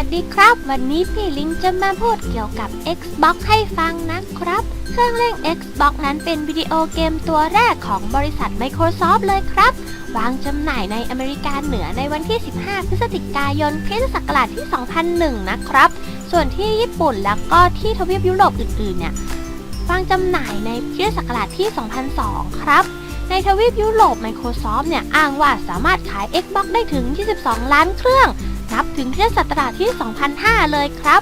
วัสดีครับ วันนี้พี่ลิงจะมาพูดเกี่ยวกับ Xbox ให้ฟังนะครับ เครื่องเล่น Xbox นั้นเป็นวิดีโอเกมตัวแรกของบริษัท Microsoft เลยครับ วางจำหน่ายในอเมริกาเหนือในวันที่ 15 พฤศจิกายนคริสตศักราชที่ 2001 นะครับ ส่วนที่ญี่ปุ่นแล้วก็ที่ทวีปยุโรปอื่นๆ เนี่ยวางจำหน่ายในคริสตศักราชที่ 2002 ครับในทวีปยุโรป Microsoft เนี่ย อ้างว่าสามารถขาย Xbox ได้ถึง 22 ล้านเครื่อง นับถึงคริสตศักราชที่ 2005 เลยครับ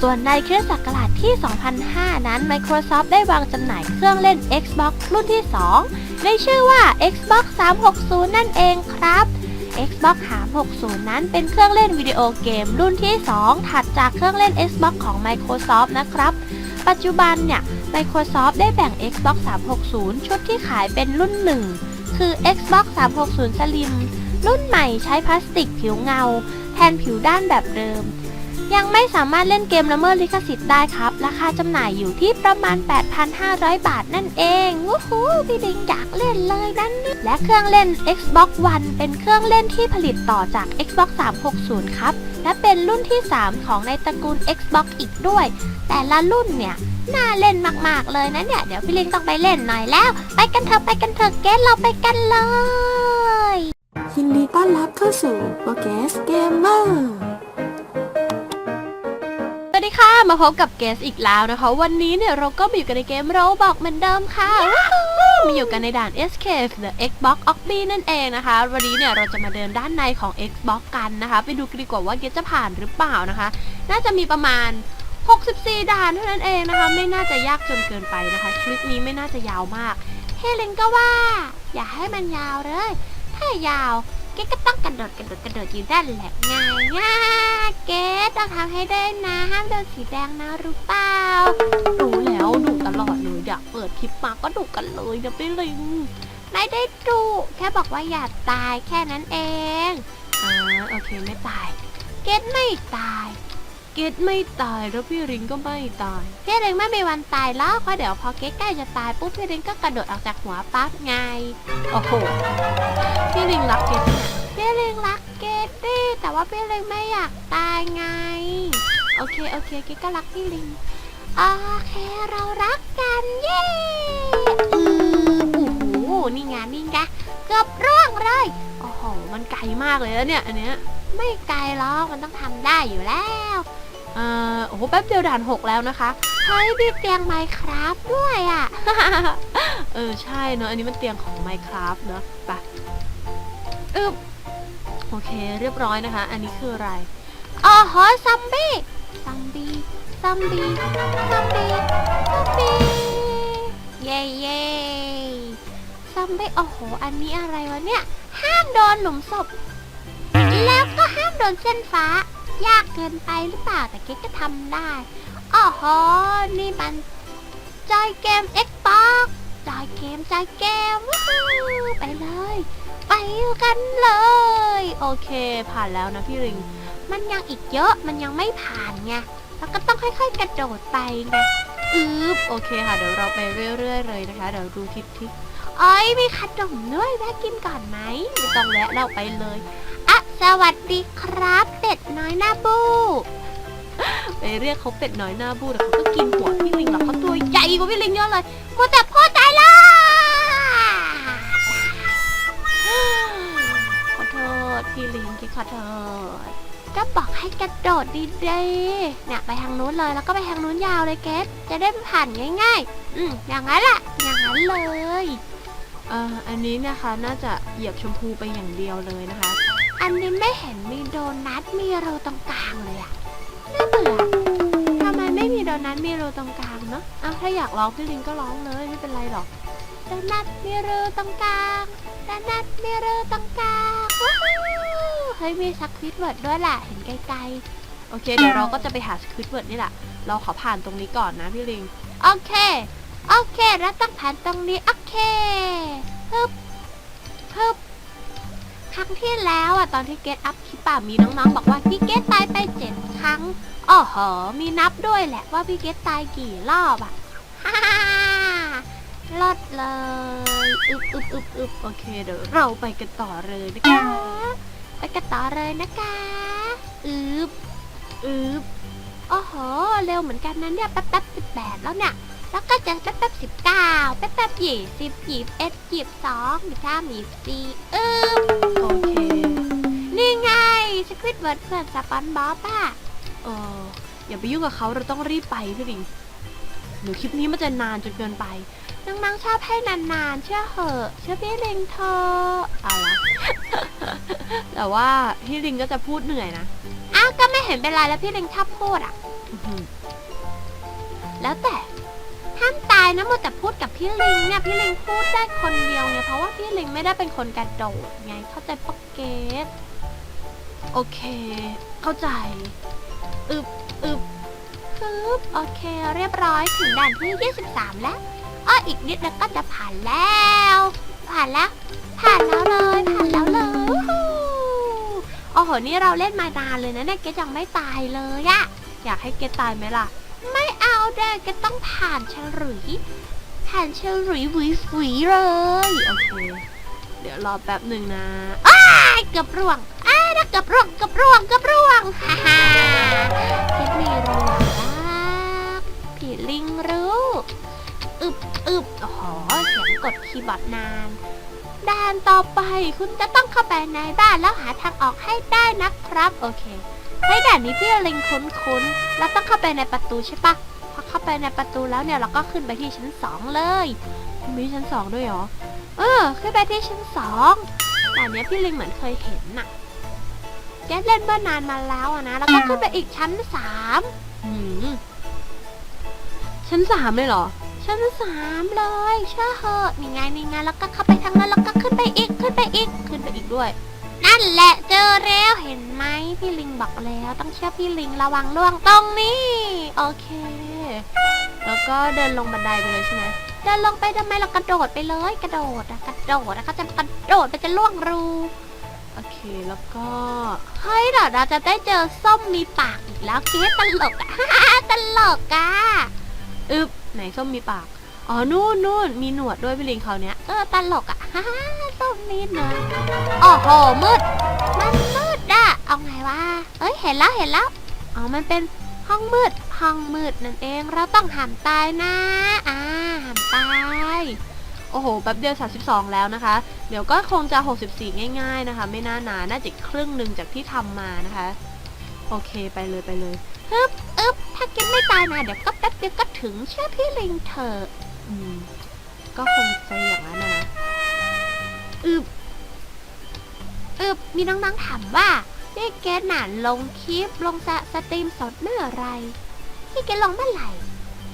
ส่วนในคริสตศักราชที่ 2005 นั้น Microsoft ได้วางจำหน่ายเครื่องเล่น Xbox รุ่นที่ 2 ในชื่อว่า Xbox 360 นั่นเองครับ Xbox 360 นั้นเป็นเครื่องเล่นวิดีโอเกมรุ่นที่ 2 ถัดจากเครื่องเล่น Xbox ของ Microsoft นะครับ ปัจจุบันเนี่ย Microsoft ได้แบ่ง Xbox 360 ชุดที่ขายเป็นรุ่นหนึ่งคือ Xbox 360 Slim รุ่นใหม่ใช้พลาสติกผิวเงา แทนผิวด้านแบบเดิม ยังไม่สามารถเล่นเกมละเมิดลิขสิทธิ์ได้ครับ ราคาจำหน่ายอยู่ที่ประมาณ 8,500 บาทนั่นเองวู้ฮู้พี่ดิงอยากเล่นเลยนั่นนี่และเครื่องเล่น Xbox One เป็นเครื่องเล่นที่ผลิตต่อจาก Xbox 360 ครับ และเป็นรุ่นที่ 3 ของในตระกูล Xbox อีกด้วย แต่ละรุ่นเนี่ยน่าเล่นมาก ๆ เลยนะเนี่ย เดี๋ยวพี่ลิงต้องไปเล่นหน่อยแล้ว ไปกันเถอะไปกันเถอะเกสเราไปกันเลย ยินดีต้อนรับเข้าสู่โปรแกสเกมเมอร์สวัสดีค่ะ มาพบกับเกสอีกแล้วนะคะ วันนี้เนี่ยเราก็มาอยู่กันในเกมโรบอกเหมือนเดิมค่ะวู้ฮู้มาอยู่กันในด่าน Escape the Xbox o x b y นั่นเองนะคะ วันนี้เนี่ยเราจะมาเดินด้านในของ Xbox กันนะคะ ไปดูกันดีกว่าว่าเกสจะผ่านหรือเปล่านะคะ น่าจะมีประมาณ 64 ด่านเท่านั้นเองนะคะ ไม่น่าจะยากจนเกินไปนะคะ คลิปนี้ไม่น่าจะยาวมาก เฮเลนก็ว่า อย่าให้มันยาวเลย ถ้ายาว เกดก็ต้องกระโดดกระโดดกระโดดอยู่ด้านแหละไงง่าเกดต้องทำให้ได้นะ ห้ามโดนสีแดงนะรู้เปล่ารู้แล้วดุตลอดเลยอยากเปิดคลิปมาก็ดุกันเลยนะพี่ลิงไม่ได้ดุแค่บอกว่าอย่าตายแค่นั้นเองอ่าโอเคไม่ตาย เกดไม่ตาย เกดไม่ตายแล้วพี่ลิงก็ไม่ตาย พี่ลิงไม่มีวันตายแล้วเพราะเดี๋ยวพอเกดใกล้จะตายปุ๊บพี่ลิงก็กระโดดออกจากหัวปั๊บไง โอ้โห พี่ลิงรักเกดเนี่ยพี่ลิงรักเกดดิแต่ว่าพี่ลิงไม่อยากตายไง โอเคโอเคเกดก็รักพี่ลิง โอเคเรารักกันเย้อือโอ้โหนี่ไงนี่ไงเกือบร่วงเลย โอ้โห มันไกลมากเลยแล้วเนี่ยอันเนี้ยไม่ไกลหรอกมันต้องทำได้อยู่แล้ว เอ่อโอ้โหแป๊บเดียวด่านหกแล้วนะคะเฮ้ยมีเตียงไมครับด้วยอะ เออใช่เนอะอันนี้มันเตียงของ Minecraft เนอะไปอึบโอเคเรียบร้อยนะคะ อันนี้คืออะไรอ๋อฮอซัมบี้ซัมบี้ซัมบี้ซัมบี้ซัมบี้เย้เย้ซัมบี้โอ้โห อันนี้อะไรวะเนี่ย ห้ามโดนหลุมศพ แล้วก็ห้ามโดนเส้นฟ้า ยากเกินไปหรือเปล่าแต่เก๊กก็ทำได้อ๋อฮอนี่มันจอยเกม Xbox จอยเกมจอยเกมวู้ไปเลย ไปกันเลย โอเค ผ่านแล้วนะพี่ริง มันยังอีกเยอะมันยังไม่ผ่านไงแล้วก็ต้องค่อยๆกระโดดไปไงอืบโอเคค่ะ เดี๋ยวเราไปเรื่อยๆเลยนะคะ เดี๋ยวดูทิศทิศเอ้ยมีขนมด้วยแวะกินก่อนไหมไม่ต้องแวะเราไปเลย อะ สวัสดีครับ อยหน้าบู ไปเรียกเขาเป็ดน้อยหน้าบูแต่เขาก็กินหัวพี่ลิงหรอกเขาตัวใหญ่กว่าพี่ลิงเยอะเลยมัวแต่พ่อใจละขอโทษพี่ลิงที่ขอโทษก็บอกให้กระโดดดีๆเนี่ยไปทางนู้นเลยแล้วก็ไปทางนู้นยาวเลยเกสจะได้ผ่านง่ายๆ อืมอย่างนั้นแหละ อย่างนั้นเลยเอ่ออันนี้นะคะน่าจะเหยียบชมพูไปอย่างเดียวเลยนะคะ อันนี้ไม่เห็นมีโดนัทมีโรตรงกลางเลยอะน่าเบื่อทำไมไม่มีโดนัทมีโรตรงกลางเนาะเอ้าถ้าอยากร้องพี่ลิงก็ร้องเลยไม่เป็นไรหรอกโดนัทมีโรตรงกลางโดนัทมีโรตรงกลางว้าวเฮ้ยมีสักควิดเวิร์ดด้วยแหละเห็นไกลๆโอเคเดี๋ยวเราก็จะไปหาสควิดเวิร์ดนี่แหละเราขอผ่านตรงนี้ก่อนนะพี่ลิงโอเคโอเคแล้วต้องผ่านตรงนี้โอเคฮึบฮึบ ครั้งที่แล้วอะตอนที่เกตอัพคลิปป่ะมีน้องๆ บอกว่าพี่เกตตายไปเจ็ดครั้งอ๋อหอมีนับด้วยแหละว่าพี่เกตตายกี่รอบอะฮ่าลดเลยอึบอึบอึบอึบโอเคเดี๋ยวเราไปกันต่อเลยนะคะ ไปกันต่อเลยนะคะอึบอืบโอ้โห เร็วเหมือนกันนะเนี่ยแป๊บแป๊บสิบแปดแล้วเนี่ย แล้วก็จะแป๊บแป๊บสิบเก้าแป๊บแป๊บยี่สิบยี่สิบเอ็ดยี่สิบสองยี่สิบสามยี่สิบสี่อืบ โอเค นี่ไงสควิตเวิร์ดเพื่อนสปันบ๊อบอะเอออย่าไปยุ่งกับเขาเราต้องรีบไปพี่ลิงหรือคลิปนี้มันจะนานจนเกินไปนางๆชอบให้นานๆเชื่อเหอะเชื่อพี่ลิงเธอะเอาละแต่ว่าพี่ลิงก็จะพูดเหนื่อยนะอ้าวก็ไม่เห็นเป็นไรแล้วพี่ลิงชอบพูดอะอื้อหือแล้วแต่ห้ามตายนะมัวแต่พูดกับพี่ลิงเนี่ยพี่ลิงพูดได้คนเดียวไงเพราะว่าพี่ลิงไม่ได้เป็นคนกระโดดไงเข้าใจปะเกตโอเค เข้าใจอึบอึบปึ๊บโอเค เรียบร้อยถึงด่านที่ 23 แล้วอ้ออีกนิดแล้วก็จะผ่านแล้ว ผ่านแล้วผ่านแล้วเลยผ่านแล้วเลยโอ้โหนี่เราเล่นมานานเลยนะเนี่ยเกดยังไม่ตายเลยอะอยากให้เกดตายไหมล่ะ ไม่เอาเด็กเกดต้องผ่านเฉลุย ผ่านเฉลุยหวุยฝุยเลย โอเค เดี๋ยวรอแป๊บหนึ่งนะอ้าเกือบร่วงอ้าเกือบร่วงเกือบร่วงเกือบร่วงฮ่าฮ่าเกดมีระวังรักผีลิงรู้อึบอึบโอ้โหเสียงกดคีย์บอร์ดนานด่านต่อไปคุณจะต้องเข้าไปในบ้านแล้วหาทางออกให้ได้นะครับ โอเค ในด่านนี้พี่ลิงคุ้นๆเราต้องเข้าไปในประตูใช่ปะพอเข้าไปในประตูแล้วเนี่ยเราก็ขึ้นไปที่ชั้นสองเลย มีชั้นสองด้วยเหรอ เออ ขึ้นไปที่ชั้นสองด่านเนี้ยพี่ลิงเหมือนเคยเห็นน่ะแกเล่นเมื่อนานมาแล้วอะนะ แล้วก็ขึ้นไปอีกชั้นสามหืมชั้นสามเลยเหรอ ชั้นสามเลยเชื่อเหอะนี่ไงนี่ไงแล้วก็เข้าไปทางนั้นแล้วก็ขึ้นไปอีกขึ้นไปอีกขึ้นไปอีกด้วย นั่นแหละเจอแล้วเห็นไหมพี่ลิงบอกแล้วต้องเชื่อพี่ลิงระวังล่วงตรงนี้โอเค แล้วก็เดินลงบันไดไปเลยใช่ไหมเดินลงไปทำไมเรากระโดดไปเลยกระโดดอะกระโดดอะเขาจะกระโดดไปจะล่วงรูโอเคแล้วก็เฮ้ยเดี๋ยวเราจะได้เจอส้มมีปากอีกแล้วเก๊ตลกอะตลกอะอึบไหนส้มมีปาก อ๋อ นู่นนู่นมีหนวดด้วยพี่ลิงเขาเนี้ย เออตลกอะฮ่าฮ่าส้มนิดนึงโอ้โหมืด มันมืดอะเอาไงวะ เอ้ย เห็นแล้ว เห็นแล้ว อ๋อ มันเป็นห้องมืด ห้องมืดนั่นเอง เราต้องห้ามตายนะ อ่าห้ามตายโอ้โห แป๊บเดียว 32 แล้วนะคะ เดี๋ยวก็คงจะ 64 ง่ายๆนะคะ ไม่น่านานน่าจะครึ่งหนึ่งจากที่ทำมานะคะ โอเค ไปเลยไปเลยฮึบอึบถ้าเกินไม่ตายนะ เดี๋ยวก็แป๊บเดียวก็ถึงเชื่อพี่ลิงเถอะ อืม ก็คงจะอย่างนั้นนะนะอึบอึบมีน้องๆถามว่าพี่เกดหนานลงคลิปลงสสตรีมสดเมื่อไหรพี่เกดลงเมื่อไหร่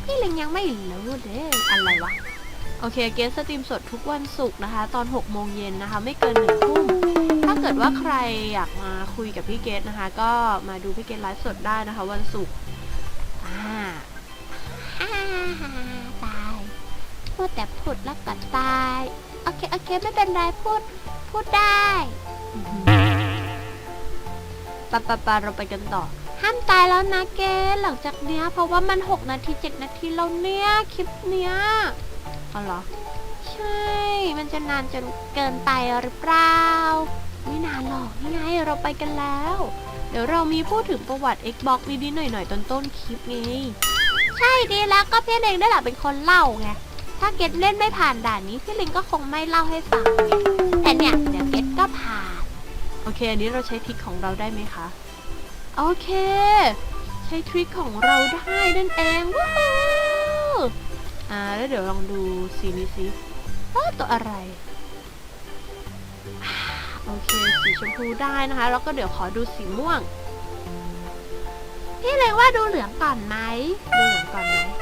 พี่ลิงยังไม่รู้เด้ออะไรวะ โอเคเกดสตรีมสดทุกวันศุกร์นะคะ ตอน6โมงเย็นนะคะ ไม่เกินหนึ่งทุ่มถ้าเกิดว่าใครอยากมาคุยกับพี่เกดนะคะ ก็มาดูพี่เกดไลฟ์สดได้นะคะ วันศุกร์อ่าฮ่าฮ่าตาย พูดแต่พูดแล้วก็ตาย โอเค โอเค ไม่เป็นไร พูด พูดได้ปะปะปะเราไปกันต่อ ห้ามตายแล้วนะเกดหลังจากเนี้ย เพราะว่ามัน 6 นาที 7 นาทีแล้วเนี่ย คลิปเนี้ยเอาเหรอ ใช่ มันจะนานจนเกินไปหรือเปล่า ไม่นานหรอกนี่ไงเราไปกันแล้ว เดี๋ยวเรามีพูดถึงประวัติ Xbox นิดๆหน่อยๆตอนต้นคลิปไง ใช่ดีแล้วก็พี่เล็งได้แหละเป็นคนเล่าไง ถ้าเกดเล่นไม่ผ่านด่านนี้พี่เล็งก็คงไม่เล่าให้ฟังไงแต่เนี่ยเดี๋ยวเกดก็ผ่าน โอเค อันนี้เราใช้ทริคของเราได้ไหมคะ โอเค ใช้ทริคของเราได้นั่นเองว้าวอ่าแล้วเดี๋ยวลองดูสีนี้สิเอ้อตัวอะไรโอเค สีชมพูได้นะคะ แล้วก็เดี๋ยวขอดูสีม่วง พี่เลงว่าดูเหลืองก่อนไหมดูเหลืองก่อนไหมเออว่ะเ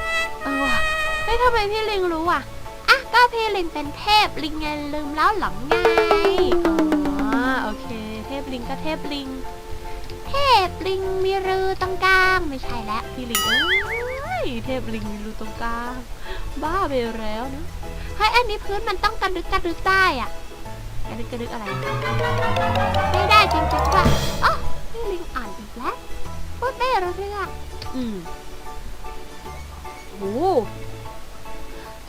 ฮ้ยทำไมพี่ลิงรู้อะอะก็พี่ลิงเป็นเทพลิงไงลืมแล้วหลังไงอ๋อโอเค เทพลิงก็เทพลิง เทพลิงมีรูตรงกลางไม่ใช่แล้วพี่ลิงเอ้ยเทพลิงมีรูตรงกลางบ้าไปแล้วนะเฮ้ยอันนี้พื้นมันต้องกระดึกกระดึกได้อะกระดึกกระดึกอะไร ไม่ได้จริงๆว่ะอ๋อพี่ลิงอ่านอีกแล้วพูดไม่รู้เรื่องอืมโห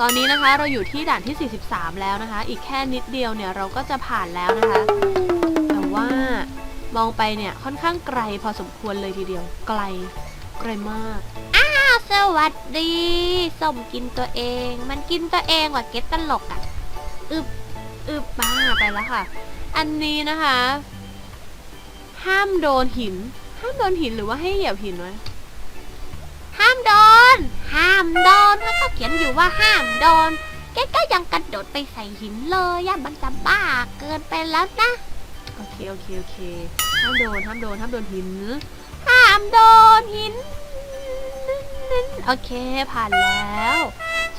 ตอนนี้นะคะเราอยู่ที่ด่านที่ 43 แล้วนะคะ อีกแค่นิดเดียวเนี่ยเราก็จะผ่านแล้วนะคะ แต่ว่ามองไปเนี่ยค่อนข้างไกลพอสมควรเลยทีเดียว ไกลไกลมาก อ้าวสวัสดีส้มกินตัวเอง มันกินตัวเองว่ะเก็ตตลกอะอึบอึบบ้าไปแล้วค่ะ อันนี้นะคะ ห้ามโดนหิน ห้ามโดนหินหรือว่าให้เหยียบหินไว้ห้ามโดน ห้ามโดนแล้วก็เขียนอยู่ว่าห้ามโดนแกก็ยังกระโดดไปใส่หินเลยย่ามันจะบ้าเกินไปแล้วนะโอเคโอเคโอเคห้ามโดนห้ามโดนห้ามโดนหินห้ามโดนหินโอเคผ่านแล้ว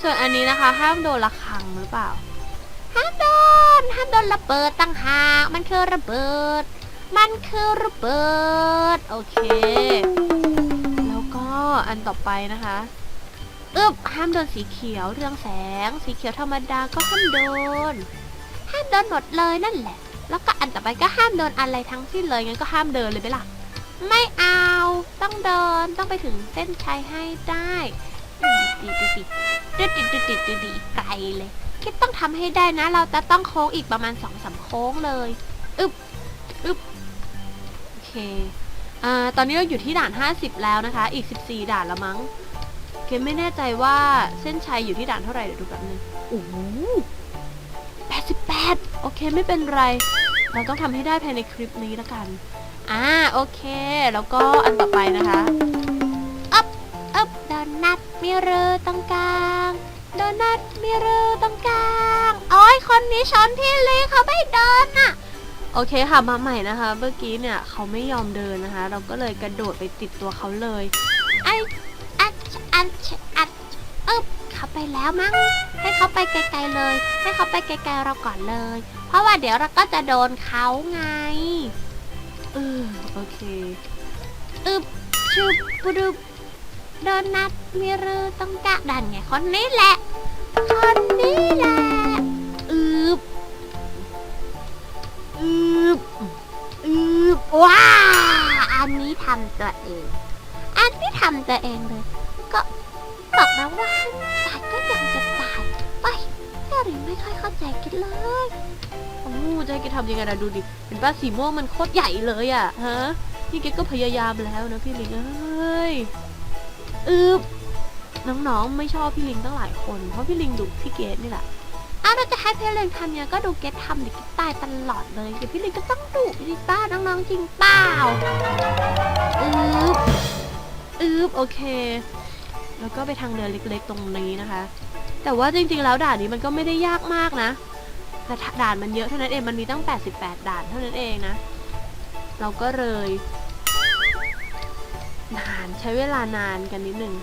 ส่วนอันนี้นะคะ ห้ามโดนระฆังหรือเปล่า ห้ามโดนห้ามโดนระเบิดตั้งหากมันคือระเบิด มันคือระเบิด โอเค แล้วก็อันต่อไปนะคะ อึบห้ามโดนสีเขียวเรืองแสง สีเขียวธรรมดาก็ห้ามโดน ห้ามโดนหมดเลยนั่นแหละ แล้วก็อันต่อไปก็ห้ามโดนอะไรทั้งสิ้นเลยงั้นก็ห้ามเดินเลยไหมล่ะ ไม่เอาต้องเดินต้องไปถึงเส้นชัยให้ได้ดิดิดิดิดิดิดิดิดิดไกลเลย คิดต้องทำให้ได้นะ เราจะต้องโค้งอีกประมาณสองสามโค้งเลยอึบอึบโอเคอ่าตอนนี้เราอยู่ที่ด่าน 50 แล้วนะคะ อีก 14 ด่านละมั้ง มไม่แน่ใจว่าเส้นชัยอยู่ที่ด่านเท่าไหร่เดี๋ยวดูแป๊บนึงโอ้โห88โอเคไม่เป็นไร เราต้องทำให้ได้ภายในคลิปนี้ละกัน อ่าโอเค แล้วก็อันต่อไปนะคะอัพอัพโดนัทมีเรือตรงกลางโดนัทมีเรือตรงกลางโอ้ยคนนี้ชนพี่เลยเขาไม่เดินน่ะโอเคค่ะมาใหม่นะคะ เมื่อกี้เนี่ยเขาไม่ยอมเดินนะคะ เราก็เลยกระโดดไปติดตัวเขาเลย ไอ อัดอัดอัดอึบเขาไปแล้วมั้งให้เขาไปไกลๆเลย ให้เขาไปไกลๆเราก่อนเลย เพราะว่าเดี๋ยวเราก็จะโดนเขาไงเออโอเคอึบชุบปุดุบโดนัทมีรือต้องกะดันไงคนนี้แหละ คนนี้แหละอึบอึบอึบว้าอันนี้ทำตัวเอง อันนี้ทำตัวเองเลย ก็บอกแล้วว่าให้ตายก็ยังจะตายไปแค่ริงไม่ค่อยเข้าใจกันเลยโอ้ใจะให้แกทำยังไงนะดูดิเห็นป้าสีม่วงมันโคตรใหญ่เลยอะฮะนี่แกก็พยายามแล้วนะพี่ลิงเอ้ยอึบน้องๆไม่ชอบพี่ลิงตั้งหลายคน เพราะพี่ลิงดุพี่เกดนี่แหละอ้าวเราจะให้พี่ลิงทำยังไงก็ดูเกดทำดิเกดตายตลอดเลยเดี๋ยวพี่ลิงก็ต้องดุดิป้าน้องๆจริงเปล่าอึบอึบโอเค แล้วก็ไปทางเดินเล็กๆตรงนี้นะคะ แต่ว่าจริงๆแล้วด่านนี้มันก็ไม่ได้ยากมากนะแต่ด่านมันเยอะเท่านั้นเองมันมีตั้ง 88 ด่านเท่านั้นเองนะ เราก็เลยนานใช้เวลานานกันนิดนึง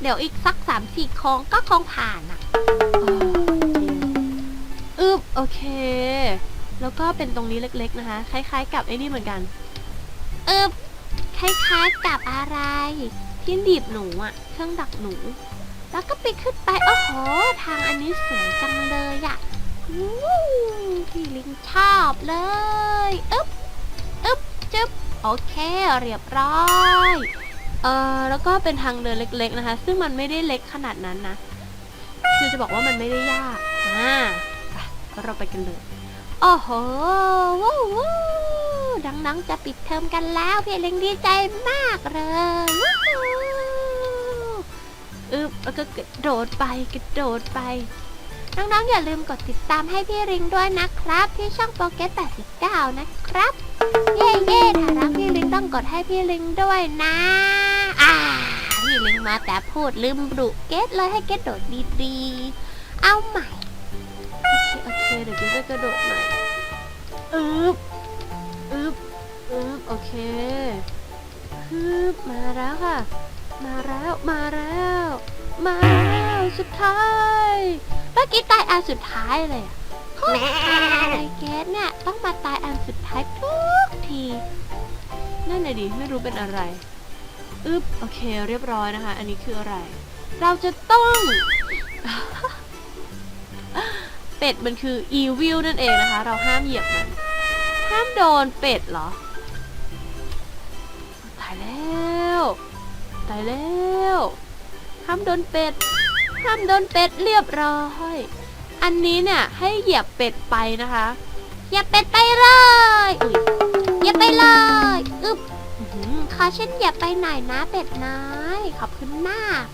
เดี๋ยวอีกสัก3-4โค้งก็คงผ่านอะออจริงอึบโอเค แล้วก็เป็นตรงนี้เล็กๆนะคะ คล้ายๆ กับไอ้นี่เหมือนกันอึบคล้ายๆกับอะไร ที่ดีบหนูอะเครื่องดักหนู แล้วก็ไปขึ้นไปโอ้โห ทางอันนี้สวยจังเลยอะวู้พี่ลิงชอบเลยอึ๊บอึ๊บจึ๊บโอเคเรียบร้อยเออแล้วก็เป็นทางเดินเล็ก ๆนะคะ ซึ่งมันไม่ได้เล็กขนาดนั้นนะคือจะบอกว่ามันไม่ได้ยากอ่าไปเราไปกันเลยโอ้โหว้าวว้าวดังๆจะปิดเทอมกันแล้วพี่เล็งดีใจมากเลย อึบแล้วก็กระโดดไปกระโดดไป น้องๆอย่าลืมกดติดตามให้พี่ริงด้วยนะครับ ที่ช่องโปเกต89 นะครับ เย่เย่ถ้ารักพี่ลิงต้องกดให้พี่ลิงด้วยนะอ่าพี่ลิงมาแต่พูดลืมดุเกตเลยให้เกตโดดดีๆ เอาใหม่ โอเคโอเคเดี๋ยวเกตจะกระโดดใหม่อึบอึบอึบโอเคฮึบมาแล้วค่ะ มาแล้วมาแล้ว มาแล้วสุดท้ายเมื่อกี้ตายอันสุดท้ายเลยอะโคตรทายเกตเนี่ยต้องมาตายอันสุดท้ายทุกทีนั่นน่ะดิไม่รู้เป็นอะไรอึบโอเคเรียบร้อยนะคะ อันนี้คืออะไร เราจะต้องเป็ดมันคือ evil นั่นเองนะคะ เราห้ามเหยียบมัน ห้ามโดนเป็ดเหรอตายแล้ว ตายแล้วห้ามโดนเป็ดห้ามโดนเป็ดเรียบร้อย อันนี้เนี่ยให้เหยียบเป็ดไปนะคะเหยียบเป็ดไปเลยอุ้ยอย่าไปเลยอึบอื้อหือขอฉันอย่าไปไหนนะเป็ดน้อยขอบคุณมาก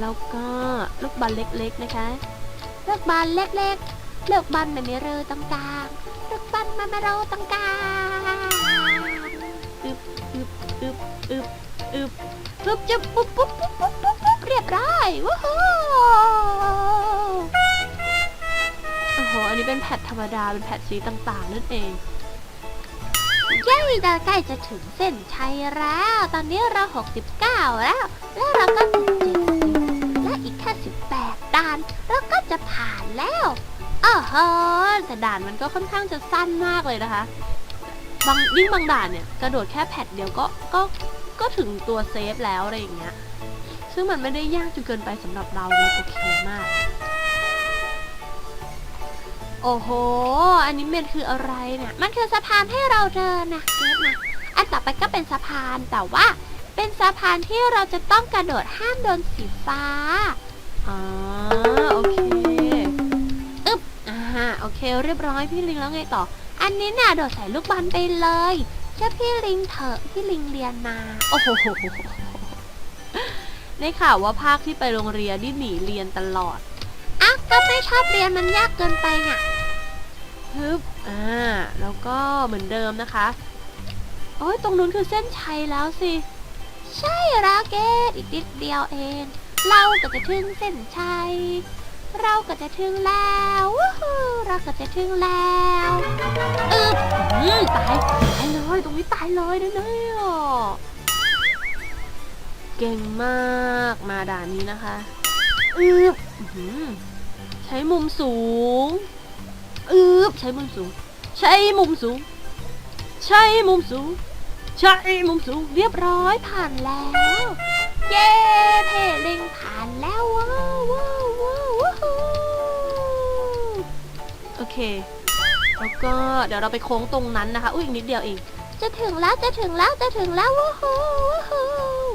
แล้วก็ลูกบอลเล็กๆนะคะลูกบอลเล็กๆลูกบอลมันไม่รูตรงกลางลูกบอลมันไม่รูตรงกลางอึบอึบอึบอึบ อึบอึบจุบปุ๊บปุ๊บปุ๊บปุ๊บปุ๊บปุ๊บเรียบร้อยว้าวโอ้โห อันนี้เป็นแพทธรรมดา เป็นแพทสีต่างๆนั่นเองเย้เราใกล้จะถึงเส้นชัยแล้ว ตอนนี้เรา 69 แล้ว แล้วเราก็ถึง70และอีกแค่ 18 ด่าน เราก็จะผ่านแล้วอ้อฮแต่ด่านมันก็ค่อนข้างจะสั้นมากเลยนะคะ บางยิ่งบางด่านเนี่ย กระโดดแค่แพทเดียวก็ก็ ก็ถึงตัวเซฟแล้วอะไรอย่างเงี้ย ซึ่งมันไม่ได้ยากจนเกินไปสำหรับเราเลยโอเคมาก โอ้โห อันนี้มันคืออะไรเนี่ย มันคือสะพานให้เราเดินนะเกฟนะอันต่อไปก็เป็นสะพานแต่ว่า เป็นสะพานที่เราจะต้องกระโดดห้ามโดนสีฟ้าอ๋อโอเคอึ๊บอ่าโอเค เรียบร้อยพี่ลิงแล้วไงต่อ อันนี้เนี่ยโดดใส่ลูกบอลไปเลย เชื่อพี่ลิงเถอะพี่ลิงเรียนมา โอ้โหได้ข่าวว่าภาคที่ไปโรงเรียนนี่หนีเรียนตลอดอะก็ไม่ชอบเรียนมันยากเกินไปน่ะฮึบอ่าแล้วก็เหมือนเดิมนะคะโอ้ยตรงนู้นคือเส้นชัยแล้วสิ ใช่ราเกตอีกนิดเดียวเอง เราก็จะถึงเส้นชัย เราก็จะถึงแล้ววู้เราก็จะถึงแล้วอึบอืมตายตายเลยตรงนี้ตายเลยนะเนี่ยเก่งมากมาด่านนี้นะคะอึบอื้อหือใช้มุมสูงอึบใช้มุมสูง ใช้มุมสูง ใช้มุมสูง ใช้มุมสูง เรียบร้อยผ่านแล้ว เย้เพลิงผ่านแล้วว้า เค แล้วก็เดี๋ยวเราไปโค้งตรงนั้นนะคะ อุ้ยอีกนิดเดียวเองจะถึงแล้วจะถึงแล้วจะถึงแล้วว้าวว้าว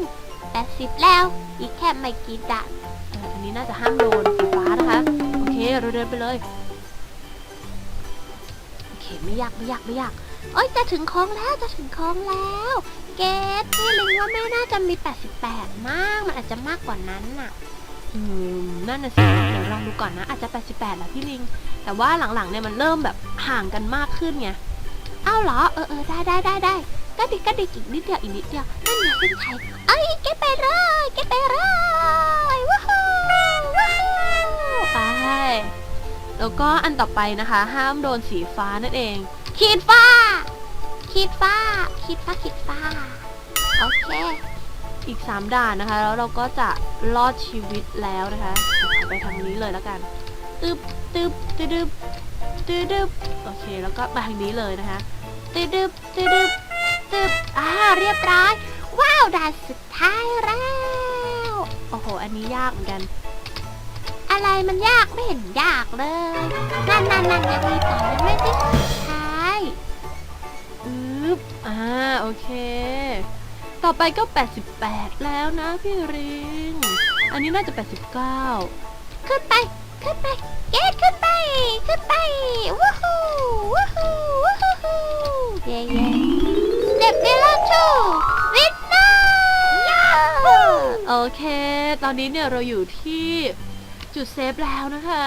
แปดสิบแล้ว อีกแค่ไม่กี่ด่านเอออันนี้น่าจะห้ามโดนสีฟ้านะคะ โอเค เราเดินไปเลย โอเค ไม่ยากไม่ยากไม่ยากโอ้ยจะถึงโค้งแล้วจะถึงโค้งแล้ว เกตพี่ลิงว่าไม่น่าจะมี 88 มาก มันอาจจะมากกว่านั้นน่ะ อืมนั่นน่ะสิเดี๋ยวลองดูก่อนนะ อาจจะ 88แหละพี่ลิง แต่ว่าหลังๆเนี่ยมันเริ่มแบบห่างกันมากขึ้นไงอ้าวเหรอ เออเออได้ได้ได้ได้ก็ดิกก็ดิอีกนิดเดียวอีกนิดเดียวนั่นไงเส้นชัยเอ้ยเก็บไปเลยเก็บไปเลยว้าวว้าวไปแล้วก็อันต่อไปนะคะ ห้ามโดนสีฟ้านั่นเอง ขีดฟ้า ขีดฟ้า ขีดฟ้าขีดฟ้า โอเค อีก 3 ด่านนะคะ แล้วเราก็จะรอดชีวิตแล้วนะคะเดี๋ยวไปทางนี้เลยแล้วกันตึบตึบตึดึบตึบโอเค แล้วก็ไปทางนี้เลยนะคะตึดึบตึบตึบอ่าเรียบร้อยว้าวด่านสุดท้ายแล้วโอ้โห อันนี้ยากเหมือนกัน อะไรมันยากไม่เห็นยากเลยนั่นนั่นนั่นยังมีต่อยังไม่ได้สุดท้ายอึ๊บอ่าโอเค ต่อไปก็ 88 แล้วนะพี่ริง อันนี้น่าจะ 89 ขึ้นไป ขึ้นไป เกตขึ้นไป ขึ้นไป วู้ฮู้วู้ฮู้วู้ฮู้เย้เย้สเต็ปเดล่าชูวินเนอร์โอเค ตอนนี้เนี่ยเราอยู่ที่จุดเซฟแล้วนะคะ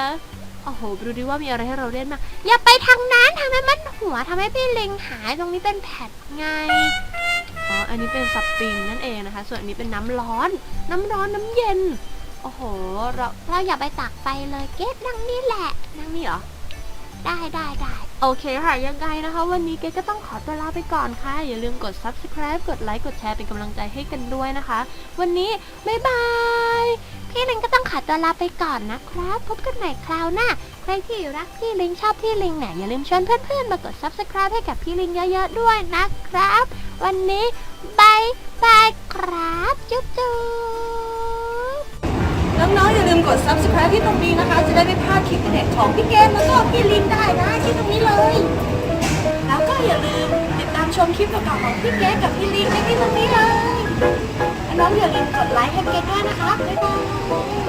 โอ้โหดูดิว่ามีอะไรให้เราเล่นมาอย่าไปทางนั้นทางนั้นมันหัวทำให้พี่ลิงหายตรงนี้เป็นแผดไง อ๋อ อันนี้เป็นสปริงนั่นเองนะคะ ส่วนอันนี้เป็นน้ำร้อน น้ำร้อนน้ำเย็น โอ้โห เราเราอย่าไปตักไปเลยเกดนั่งนี่แหละ นั่งนี่เหรอ ได้ได้ได้โอเคค่ะ ยังไงนะคะ วันนี้เกดก็ต้องขอตัวลาไปก่อนค่ะ อย่าลืมกด subscribe กดไลค์กดแชร์เป็นกำลังใจให้กันด้วยนะคะ วันนี้ บ๊ายบายพี่ลิงก็ต้องขอตัวลาไปก่อนนะครับ พบกันใหม่คราวหน้า ใครที่รักพี่ลิงชอบพี่ลิงเนี่ยอย่าลืมชวนเพื่อนๆมากด subscribe ให้กับพี่ลิงเยอะๆด้วยนะครับ วันนี้บายบายครับจุ๊บจุ๊บน้องๆอย่าลืมกด subscribe ที่ตรงนี้นะคะ จะได้ไม่พลาดคลิปเด็ดของพี่เกมแล้วก็พี่ลินได้นะที่ตรงนี้เลย แล้วก็อย่าลืมติดตามชมคลิปเก่าๆของพี่เกมกับพี่ลินได้ที่ตรงนี้เลยและน้องอย่าลืมกดไลค์ให้เกมด้วยนะคะบ๊ายบาย